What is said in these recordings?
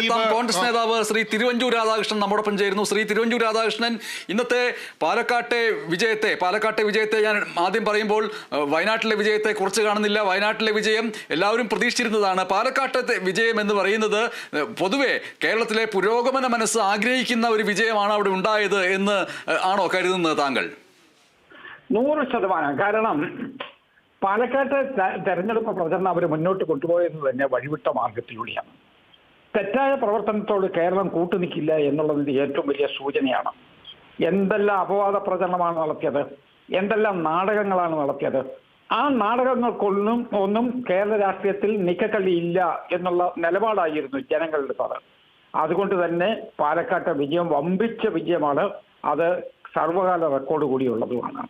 എത്താം. കോൺഗ്രസ് നേതാവ് ശ്രീ തിരുവഞ്ചൂർ രാധാകൃഷ്ണൻ നമ്മോടൊപ്പം ചേരുന്നു. ശ്രീ തിരുവഞ്ചൂർ രാധാകൃഷ്ണൻ ഇന്നത്തെ പാലക്കാട്ടെ വിജയത്തെ പാലക്കാട്ടെ വിജയത്തെ ഞാൻ ആദ്യം പറയുമ്പോൾ വയനാട്ടിലെ വിജയത്തെ കുറച്ച് കാണുന്നില്ല. വയനാട്ടിലെ വിജയം എല്ലാവരും പ്രതീക്ഷിച്ചിരുന്നതാണ്. പാലക്കാട്ടത്തെ വിജയം എന്ന് പറയുന്നത് പൊതുവെ കേരളത്തിലെ പുരോഗമന മനസ്സ് ആഗ്രഹിക്കുന്ന ഒരു വിജയമാണ് അവിടെ ഉണ്ടായത് എന്ന് ആണോ കരുതുന്നത് താങ്കൾ? നൂറ് ശതമാനം. കാരണം പാലക്കാട്ട് തെരഞ്ഞെടുപ്പ് പ്രചരണം അവർ മുന്നോട്ട് കൊണ്ടുപോയെന്ന് തന്നെ വഴിവിട്ട മാർഗത്തിലൂടെയാണ്. തെറ്റായ പ്രവർത്തനത്തോട് കേരളം കൂട്ടുനിൽക്കില്ല എന്നുള്ളതിന്റെ ഏറ്റവും വലിയ സൂചനയാണ്. എന്തെല്ലാം അപവാദ പ്രചരണമാണ് നടത്തിയത്? എന്തെല്ലാം നാടകങ്ങളാണ് നടത്തിയത്? ആ നാടകങ്ങൾക്കൊന്നും ഒന്നും കേരള രാഷ്ട്രീയത്തിൽ നിക്കക്കള്ളിയില്ല എന്നുള്ള നിലപാടായിരുന്നു ജനങ്ങളെടുത്തത് അതുകൊണ്ട് തന്നെ പാലക്കാട്ടെ വിജയം വമ്പിച്ച വിജയമാണ് അത് സർവകാല റെക്കോർഡ് കൂടിയുള്ളതുമാണ്.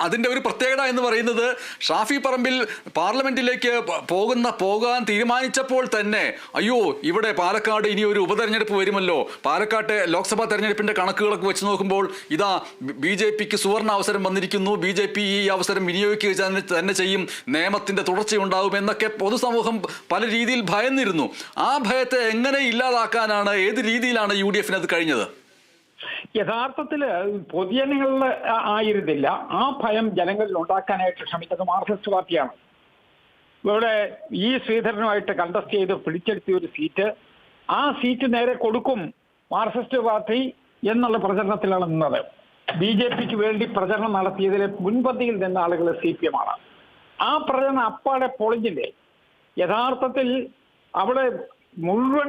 അതിന്റെ ഒരു പ്രത്യേകത എന്ന് പറയുന്നത് ഷാഫി പറമ്പിൽ പാർലമെന്റിലേക്ക് പോകുന്ന പോകാൻ തീരുമാനിച്ചപ്പോൾ തന്നെ അയ്യോ ഇവിടെ പാലക്കാട് ഇനി ഒരു ഉപതെരഞ്ഞെടുപ്പ് വരുമല്ലോ. പാലക്കാട്ടെ ലോക്സഭാ തെരഞ്ഞെടുപ്പിന്റെ കണക്കുകളൊക്കെ വെച്ച് നോക്കുമ്പോൾ ഇതാ ബി ജെ പിക്ക് സുവർണ അവസരം വന്നിരിക്കുന്നു. ബി ജെ പി ഈ അവസരം വിനിയോഗിക്കുക തന്നെ- ചെയ്യും. നിയമത്തിന്റെ തുടർച്ചയുണ്ടാവും എന്നൊക്കെ പൊതുസമൂഹം പല രീതിയിൽ ഭയന്നിരുന്നു. ആ ഭയത്തെ എങ്ങനെ ഇല്ലാതാക്കാനാണ് ഏത് രീതിയിലാണ് യു ഡി എഫിന് അത് കഴിഞ്ഞത്? യഥാർത്ഥത്തിൽ പൊതുജനങ്ങളിൽ ആയിരുന്നില്ല. ആ ഭയം ജനങ്ങളിൽ ഉണ്ടാക്കാനായിട്ട് ശ്രമിച്ചത് മാർക്സിസ്റ്റ് പാർട്ടിയാണ്. ഇവിടെ ഈ ശ്രീധരനുമായിട്ട് കണ്ടസ്റ്റ് ചെയ്ത് പിടിച്ചെടുത്തിയ ഒരു സീറ്റ് ആ സീറ്റ് നേരെ കൊടുക്കും മാർക്സിസ്റ്റ് പാർട്ടി എന്നുള്ള പ്രചരണത്തിലാണ് നിന്നത്. ബി ജെ പിക്ക് വേണ്ടി പ്രചരണം നടത്തിയതിലെ മുൻപന്തിയിൽ നിന്ന ആളുകൾ സി പി എം ആണ്. ആ പ്രചരണം അപ്പാടെ പൊളിഞ്ഞില്ലേ? യഥാർത്ഥത്തിൽ അവിടെ മുഴുവൻ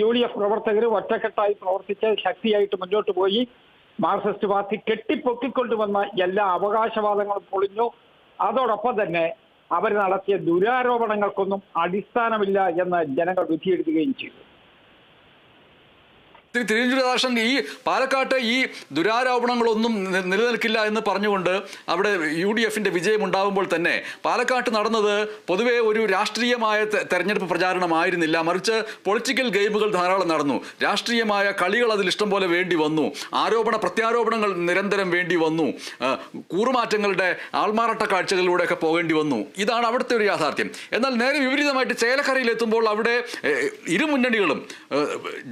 യു ഡി എഫ് പ്രവർത്തകർ ഒറ്റക്കെട്ടായി പ്രവർത്തിച്ച് ശക്തിയായിട്ട് മുന്നോട്ട് പോയി. മാർക്സിസ്റ്റ് പാർട്ടി കെട്ടിപ്പൊക്കിക്കൊണ്ടുവന്ന എല്ലാ അവകാശവാദങ്ങളും പൊളിഞ്ഞു. അതോടൊപ്പം തന്നെ അവർ നടത്തിയ ദുരാരോപണങ്ങൾക്കൊന്നും അടിസ്ഥാനമില്ല എന്ന് ജനങ്ങൾ വിധിയെഴുതുകയും ചെയ്തു. തിരുവഞ്ചൂർ രാധാകൃഷ്ണൻ ഈ പാലക്കാട്ട് ഈ ദുരാരോപണങ്ങളൊന്നും നിലനിൽക്കില്ല എന്ന് പറഞ്ഞുകൊണ്ട് അവിടെ യു ഡി എഫിന്റെ വിജയം ഉണ്ടാകുമ്പോൾ തന്നെ പാലക്കാട്ട് നടന്നത് പൊതുവെ ഒരു രാഷ്ട്രീയമായ തെരഞ്ഞെടുപ്പ് പ്രചാരണമായിരുന്നില്ല. മറിച്ച് പൊളിറ്റിക്കൽ ഗെയിമുകൾ ധാരാളം നടന്നു. രാഷ്ട്രീയമായ കളികൾ അതിൽ ഇഷ്ടം പോലെ വേണ്ടി വന്നു. ആരോപണ പ്രത്യാരോപണങ്ങൾ നിരന്തരം വേണ്ടി വന്നു. കൂറുമാറ്റങ്ങളുടെ ആൾമാറാട്ട കാഴ്ചകളിലൂടെയൊക്കെ പോകേണ്ടി വന്നു. ഇതാണ് അവിടുത്തെ ഒരു യാഥാർത്ഥ്യം. എന്നാൽ നേരെ വിപരീതമായിട്ട് ചേലക്കരയിൽ എത്തുമ്പോൾ അവിടെ ഇരു മുന്നണികളും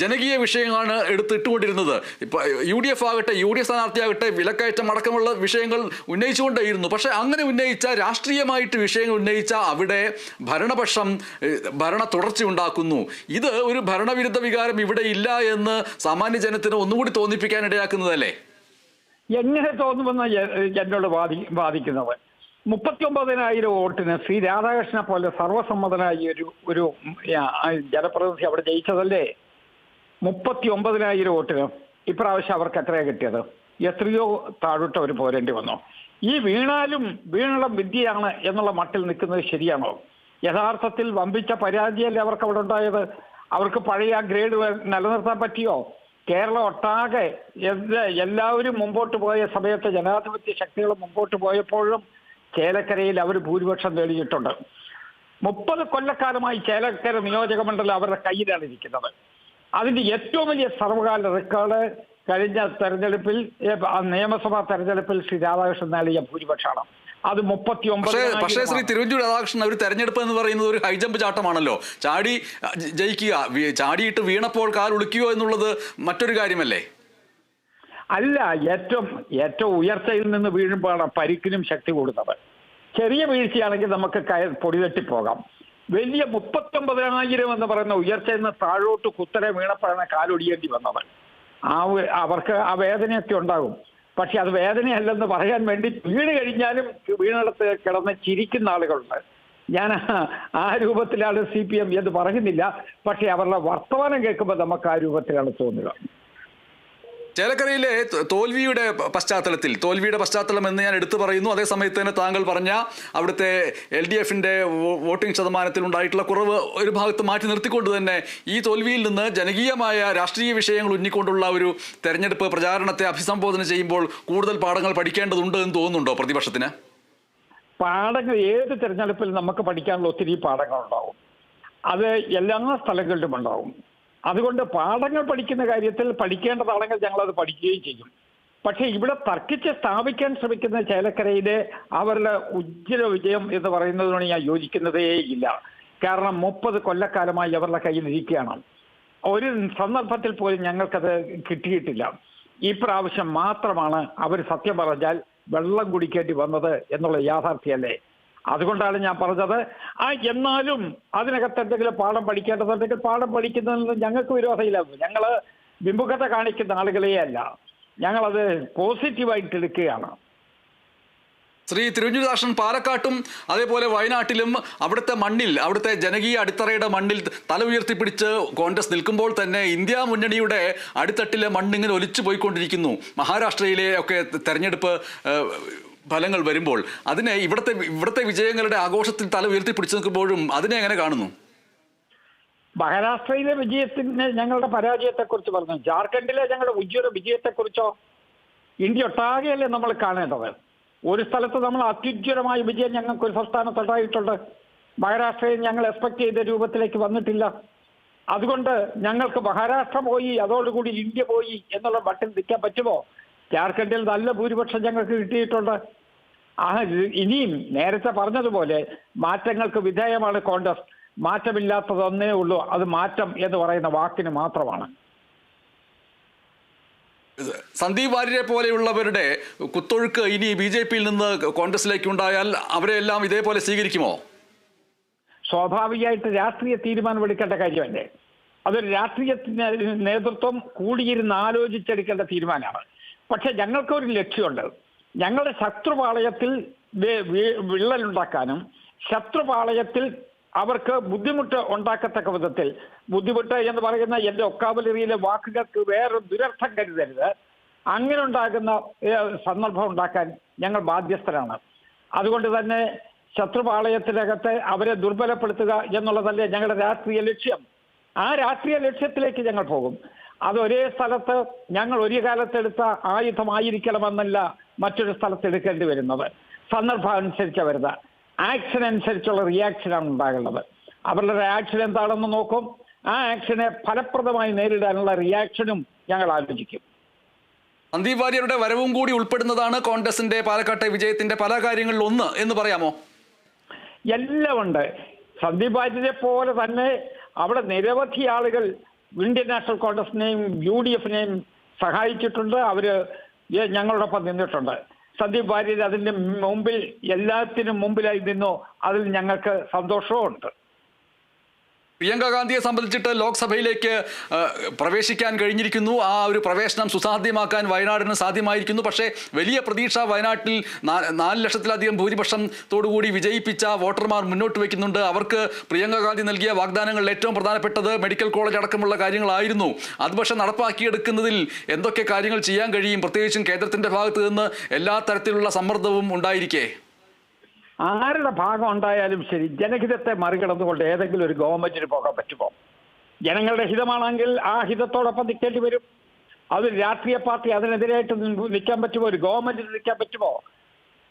ജനകീയ വിഷയങ്ങളാണ് എടുത്ത് ഇട്ടുകൊണ്ടിരുന്നത് ഇപ്പൊ യു ഡി എഫ് ആകട്ടെ യു ഡി എഫ് സ്ഥാനാർത്ഥിയാകട്ടെ വിലക്കയറ്റം അടക്കമുള്ള വിഷയങ്ങൾ ഉന്നയിച്ചുകൊണ്ടേയിരുന്നു. പക്ഷെ അങ്ങനെ ഉന്നയിച്ച രാഷ്ട്രീയമായിട്ട് വിഷയങ്ങൾ ഉന്നയിച്ച അവിടെ ഭരണപക്ഷം ഭരണ തുടർച്ച ഉണ്ടാക്കുന്നു. ഇത് ഒരു ഭരണവിരുദ്ധ വികാരം ഇവിടെ ഇല്ല എന്ന് സാമാന്യ ജനത്തിന് ഒന്നുകൂടി തോന്നിപ്പിക്കാൻ ഇടയാക്കുന്നതല്ലേ എങ്ങനെ തോന്നുമെന്ന് എന്നോട് വാദി വാദിക്കുന്നത്. മുപ്പത്തി ഒമ്പതിനായിരം വോട്ടിന് ശ്രീ രാധാകൃഷ്ണനെ പോലെ സർവസമ്മതനായി ഒരു ഒരു ജനപ്രതിനിധി അവിടെ ജയിച്ചതല്ലേ? മുപ്പത്തി ഒമ്പതിനായിരം വോട്ടിന് ഇപ്രാവശ്യം അവർക്ക് എത്രയാണ് കിട്ടിയത്? എത്രയോ താഴോട്ട് അവർ പോരേണ്ടി വന്നു. ഈ വീണാലും വീണളം വിദ്യയാണ് എന്നുള്ള മട്ടിൽ നിൽക്കുന്നത് ശരിയാണോ? യഥാർത്ഥത്തിൽ വമ്പിച്ച പരാജയമല്ലേ അവർക്ക് അവിടെ ഉണ്ടായത് അവർക്ക് പഴയ ആ ഗ്രേഡ് നിലനിർത്താൻ പറ്റിയോ? കേരളം ഒട്ടാകെ എല്ലാ- എല്ലാവരും മുമ്പോട്ട് പോയ സമയത്ത് ജനാധിപത്യ ശക്തികൾ മുമ്പോട്ട് പോയപ്പോഴും ചേലക്കരയിൽ അവർ ഭൂരിപക്ഷം നേടിയിട്ടുണ്ട്. മുപ്പത് കൊല്ലക്കാലമായി ചേലക്കര നിയോജക മണ്ഡലം അവരുടെ കയ്യിലാണ് ഇരിക്കുന്നത്. അതിന്റെ ഏറ്റവും വലിയ സർവകാല റെക്കോർഡ് കഴിഞ്ഞ തെരഞ്ഞെടുപ്പിൽ നിയമസഭാ തെരഞ്ഞെടുപ്പിൽ ശ്രീ രാധാകൃഷ്ണൻ നേടിയ ഭൂരിപക്ഷമാണ് അത് മുപ്പത്തി ഒമ്പത് പക്ഷേ ശ്രീ തിരുവഞ്ചൂർ രാധാകൃഷ്ണൻ ഒരു തെരഞ്ഞെടുപ്പ് എന്ന് പറയുന്നത് ഒരു ഹൈജമ്പ് ചാട്ടമാണല്ലോ. ചാടി ജയിക്കുക ചാടിയിട്ട് വീണപ്പോൾ കാൽ ഉളുക്കുകയോ എന്നുള്ളത് മറ്റൊരു കാര്യമല്ലേ? അല്ല ഏറ്റവും ഏറ്റവും ഉയർച്ചയിൽ നിന്ന് വീഴുമ്പോഴാണ് പരിക്കിനും ശക്തി കൂടുന്നത്. ചെറിയ വീഴ്ചയാണെങ്കിൽ നമുക്ക് പൊടിതട്ടിപ്പോകാം വലിയ മുപ്പത്തൊമ്പതിനായിരം എന്ന് പറയുന്ന ഉയർച്ചയിൽ താഴോട്ട് കുത്തനെ വീണപ്പോഴാണ് കാലൊടിയേണ്ടി വന്നത്. ആ അവർക്ക് ആ വേദനയൊക്കെ ഉണ്ടാകും. പക്ഷെ അത് വേദനയല്ലെന്ന് പറയാൻ വേണ്ടി വീണ് കഴിഞ്ഞാലും വീണിടത്ത് കിടന്ന് ചിരിക്കുന്ന ആളുകളുണ്ട്. ഞാൻ ആ രൂപത്തിലാണ് സി പി എം എന്ന് പറയുന്നില്ല. പക്ഷെ അവരുടെ വർത്തമാനം കേൾക്കുമ്പോൾ നമുക്ക് ആ രൂപത്തിലാണ് തോന്നുക. ചേലക്കരയിലെ തോൽവിയുടെ പശ്ചാത്തലത്തിൽ തോൽവിയുടെ പശ്ചാത്തലം എന്ന് ഞാൻ എടുത്തു പറയുന്നു. അതേ സമയത്ത് തന്നെ താങ്കൾ പറഞ്ഞ അവിടുത്തെ എൽ ഡി എഫിന്റെ വോട്ടിംഗ് ശതമാനത്തിൽ ഉണ്ടായിട്ടുള്ള കുറവ് ഒരു ഭാഗത്ത് മാറ്റി നിർത്തിക്കൊണ്ട് തന്നെ ഈ തോൽവിയിൽ നിന്ന് ജനകീയമായ രാഷ്ട്രീയ വിഷയങ്ങൾ ഉന്നിക്കൊണ്ടുള്ള ഒരു തെരഞ്ഞെടുപ്പ് പ്രചാരണത്തെ അഭിസംബോധന ചെയ്യുമ്പോൾ കൂടുതൽ പാഠങ്ങൾ പഠിക്കേണ്ടതുണ്ട് എന്ന് തോന്നുന്നുണ്ടോ പ്രതിപക്ഷത്തിന്? പാഠങ്ങൾ ഏത് തെരഞ്ഞെടുപ്പിൽ നമുക്ക് പഠിക്കാനുള്ള ഒത്തിരി പാഠങ്ങളുണ്ടാവും. അത് എല്ലാ സ്ഥലങ്ങളിലും ഉണ്ടാവും. അതുകൊണ്ട് പാഠങ്ങൾ പഠിക്കുന്ന കാര്യത്തിൽ പഠിക്കേണ്ടതാണെങ്കിൽ അത് പഠിക്കുകയും ചെയ്യും. പക്ഷേ ഇവിടെ തർക്കിച്ച് സ്ഥാപിക്കാൻ ശ്രമിക്കുന്ന ചേലക്കരയിലെ അവരുടെ ഉജ്ജ്വല വിജയം എന്ന് പറയുന്നതിനോട് ഞാൻ യോജിക്കുന്നതേ ഇല്ല. കാരണം മുപ്പത് കൊല്ലക്കാലമായി അവരുടെ കയ്യിൽ ഇരിക്കുകയാണ്. ഒരു സന്ദർഭത്തിൽ പോലും ഞങ്ങൾക്കത് കിട്ടിയിട്ടില്ല. ഈ പ്രാവശ്യം മാത്രമാണ് അവർ സത്യം പറഞ്ഞാൽ വെള്ളം കുടിക്കേണ്ടി വന്നത് എന്നുള്ള യാഥാർത്ഥ്യമല്ലേ? അതുകൊണ്ടാണ് ഞാൻ പറഞ്ഞത്. ആ എന്നാലും അതിനകത്ത് എന്തെങ്കിലും പാഠം പഠിക്കേണ്ടതുണ്ടെങ്കിൽ പാഠം പഠിക്കുന്നതിൽ ഞങ്ങൾക്ക് വിരോധമില്ല. ഞങ്ങൾ വിമുഖത കാണിക്കുന്ന ആളുകളേ അല്ല. ഞങ്ങളത് പോസിറ്റീവായിട്ട് എടുക്കുകയാണ്. ശ്രീ തിരുവഞ്ചൂരാഷൻ പാലക്കാട്ടും അതേപോലെ വയനാട്ടിലും അവിടുത്തെ മണ്ണിൽ അവിടുത്തെ ജനകീയ അടിത്തറയുടെ മണ്ണിൽ തല ഉയർത്തിപ്പിടിച്ച് കോൺഗ്രസ് നിൽക്കുമ്പോൾ തന്നെ ഇന്ത്യ മുന്നണിയുടെ അടിത്തട്ടിലെ മണ്ണിങ്ങനെ ഒലിച്ചു പോയിക്കൊണ്ടിരിക്കുന്നു മഹാരാഷ്ട്രയിലെ ഒക്കെ തെരഞ്ഞെടുപ്പ് ഫലങ്ങൾ വരുമ്പോൾ അതിനെ ഇവിടുത്തെ ഇവിടുത്തെ വിജയങ്ങളുടെ ആഘോഷത്തിൽ തല ഉയർത്തി പിടിച്ചു നിൽക്കുമ്പോഴും അതിനെ എങ്ങനെ കാണുന്നു? മഹാരാഷ്ട്രയിലെ വിജയത്തിന് ഞങ്ങളുടെ പരാജയത്തെക്കുറിച്ച് പറഞ്ഞു. ജാർഖണ്ഡിലെ ഞങ്ങളുടെ ഉജ്ജ്വല വിജയത്തെക്കുറിച്ചോ? ഇന്ത്യ ഒട്ടാകെയല്ലേ നമ്മൾ കാണേണ്ടത്? ഒരു സ്ഥലത്ത് നമ്മൾ അത്യുജ്വലമായ വിജയം ഞങ്ങൾക്ക് ഒരു സംസ്ഥാനത്തുണ്ടായിട്ടുണ്ട് മഹാരാഷ്ട്രയിൽ ഞങ്ങൾ എക്സ്പെക്ട് ചെയ്ത രൂപത്തിലേക്ക് വന്നിട്ടില്ല. അതുകൊണ്ട് ഞങ്ങൾക്ക് മഹാരാഷ്ട്ര പോയി അതോടുകൂടി ഇന്ത്യ പോയി എന്നുള്ള മട്ടിൽ നിൽക്കാൻ പറ്റുമോ? ജാർഖണ്ഡിൽ നല്ല ഭൂരിപക്ഷം ഞങ്ങൾക്ക് കിട്ടിയിട്ടുണ്ട്. ആ ഇനിയും നേരത്തെ പറഞ്ഞതുപോലെ മാറ്റങ്ങൾക്ക് വിധേയമാണ് കോൺഗ്രസ്. മാറ്റമില്ലാത്തതൊന്നേ ഉള്ളൂ. അത് മാറ്റം എന്ന് പറയുന്ന വാക്കിന് മാത്രമാണ്. സന്ദീപ് വാര്യരെ പോലെയുള്ളവരുടെ കുത്തൊഴുക്ക് ഇനി ബി ജെ പിയിൽ നിന്ന് കോൺഗ്രസിലേക്ക് ഉണ്ടായാൽ അവരെല്ലാം ഇതേപോലെ സ്വീകരിക്കുമോ? സ്വാഭാവികമായിട്ട് രാഷ്ട്രീയ തീരുമാനമെടുക്കേണ്ട കാര്യമല്ലേ? അതൊരു രാഷ്ട്രീയ നേതൃത്വം കൂടിയിരുന്ന് ആലോചിച്ചെടുക്കേണ്ട തീരുമാനമാണ്. പക്ഷെ ഞങ്ങൾക്കൊരു ലക്ഷ്യമുണ്ട്. ഞങ്ങളുടെ ശത്രുപാളയത്തിൽ വിള്ളലുണ്ടാക്കാനും ശത്രുപാളയത്തിൽ അവർക്ക് ബുദ്ധിമുട്ട് ഉണ്ടാക്കത്തക്ക വിധത്തിൽ ബുദ്ധിമുട്ട് എന്ന് പറയുന്ന എന്റെ ഒക്കാബലറിയിലെ വാക്കുകൾക്ക് വേറെ ദുരർത്ഥം കരുതരുത്. അങ്ങനെ ഉണ്ടാകുന്ന സന്ദർഭം ഉണ്ടാക്കാൻ ഞങ്ങൾ ബാധ്യസ്ഥരാണ്. അതുകൊണ്ട് തന്നെ ശത്രുപാളയത്തിനകത്ത് അവരെ ദുർബലപ്പെടുത്തുക എന്നുള്ളതല്ലേ ഞങ്ങളുടെ രാഷ്ട്രീയ ലക്ഷ്യം. ആ രാഷ്ട്രീയ ലക്ഷ്യത്തിലേക്ക് ഞങ്ങൾ പോകും. അത് ഒരേ സ്ഥലത്ത് ഞങ്ങൾ ഒരു കാലത്തെടുത്ത ആയുധമായിരിക്കണമെന്നല്ല മറ്റൊരു സ്ഥലത്ത് എടുക്കേണ്ടി വരുന്നത്. സന്ദർഭം അനുസരിച്ച് വരുന്ന ആക്ഷൻ അനുസരിച്ചുള്ള റിയാക്ഷനാണ് ഉണ്ടാകേണ്ടത് അവരുടെ റിയാക്ഷൻ എന്താണെന്ന് നോക്കും. ആ ആക്ഷനെ ഫലപ്രദമായി നേരിടാനുള്ള റിയാക്ഷനും ഞങ്ങൾ ആലോചിക്കും. സന്ദീപ് വാര്യരുടെ വരവും കൂടി ഉൾപ്പെടുന്നതാണ് കോൺഗ്രസിന്റെ പാലക്കാട്ടെ വിജയത്തിന്റെ പല കാര്യങ്ങളിൽ ഒന്ന് എന്ന് പറയാമോ? എല്ലാം ഉണ്ട്. സന്ദീപ് വാര്യരെ പോലെ തന്നെ അവിടെ നിരവധി ആളുകൾ ഇന്ത്യൻ നാഷണൽ കോൺഗ്രസിനെയും യു ഡി എഫിനെയും സഹായിച്ചിട്ടുണ്ട്. അവർ ഏ- ഞങ്ങളോടൊപ്പം നിന്നിട്ടുണ്ട്. സന്ദീപ് വാര്യർ അതിന്റെ മുമ്പിൽ എല്ലാത്തിനും മുമ്പിലായി നിന്നു. അതിൽ ഞങ്ങൾക്ക് സന്തോഷവും ഉണ്ട് പ്രിയങ്ക ഗാന്ധിയെ സംബന്ധിച്ചിട്ട് ലോക്സഭയിലേക്ക് പ്രവേശിക്കാൻ കഴിഞ്ഞിരിക്കുന്നു. ആ ഒരു പ്രവേശനം സുസാധ്യമാക്കാൻ വയനാടിന് സാധ്യമായിരിക്കുന്നു. പക്ഷേ വലിയ പ്രതീക്ഷ വയനാട്ടിൽ നാല് ലക്ഷത്തിലധികം ഭൂരിപക്ഷത്തോടുകൂടി വിജയിപ്പിച്ച വോട്ടർമാർ മുന്നോട്ട് വയ്ക്കുന്നുണ്ട്. അവർക്ക് പ്രിയങ്ക ഗാന്ധി നൽകിയ വാഗ്ദാനങ്ങളിൽ ഏറ്റവും പ്രധാനപ്പെട്ടത് മെഡിക്കൽ കോളേജ് അടക്കമുള്ള കാര്യങ്ങളായിരുന്നു. അത് പക്ഷേ നടപ്പാക്കിയെടുക്കുന്നതിൽ എന്തൊക്കെ കാര്യങ്ങൾ ചെയ്യാൻ കഴിയും? പ്രത്യേകിച്ചും കേന്ദ്രത്തിന്റെ ഭാഗത്ത് നിന്ന് എല്ലാ തരത്തിലുള്ള സമ്മർദ്ദവും ഉണ്ടായിരിക്കെ? ആരുടെ ഭാഗം ഉണ്ടായാലും ശരി ജനഹിതത്തെ മറികടന്നുകൊണ്ട് ഏതെങ്കിലും ഒരു ഗവൺമെന്റിന് പോകാൻ പറ്റുമോ? ജനങ്ങളുടെ ഹിതമാണെങ്കിൽ ആ ഹിതത്തോടൊപ്പം നിൽക്കേണ്ടി വരും. അത് രാഷ്ട്രീയ പാർട്ടി അതിനെതിരായിട്ട് നിൽക്കാൻ പറ്റുമോ? ഒരു ഗവൺമെന്റിന് നിൽക്കാൻ പറ്റുമോ?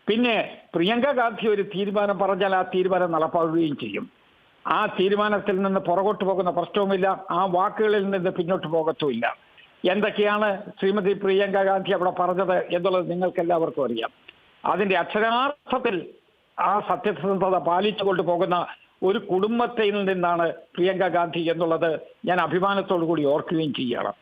പിന്നെ പ്രിയങ്ക ഗാന്ധി ഒരു തീരുമാനം പറഞ്ഞാൽ ആ തീരുമാനം നടപ്പാക്കുകയും ചെയ്യും. ആ തീരുമാനത്തിൽ നിന്ന് പുറകോട്ട് പോകുന്ന പ്രശ്നവുമില്ല. ആ വാക്കുകളിൽ നിന്ന് പിന്നോട്ട് പോകത്തുമില്ല. എന്തൊക്കെയാണ് ശ്രീമതി പ്രിയങ്ക ഗാന്ധി അവിടെ പറഞ്ഞത് എന്നുള്ളത് നിങ്ങൾക്ക് എല്ലാവർക്കും അറിയാം. അതിന്റെ അക്ഷരാർത്ഥത്തിൽ ആ സത്യസന്ധത പാലിച്ചുകൊണ്ട് പോകുന്ന ഒരു കുടുംബത്തിൽ നിന്നാണ് പ്രിയങ്ക ഗാന്ധി എന്നുള്ളത് ഞാൻ അഭിമാനത്തോടു കൂടി ഓർക്കുകയും ചെയ്യുകയാണ്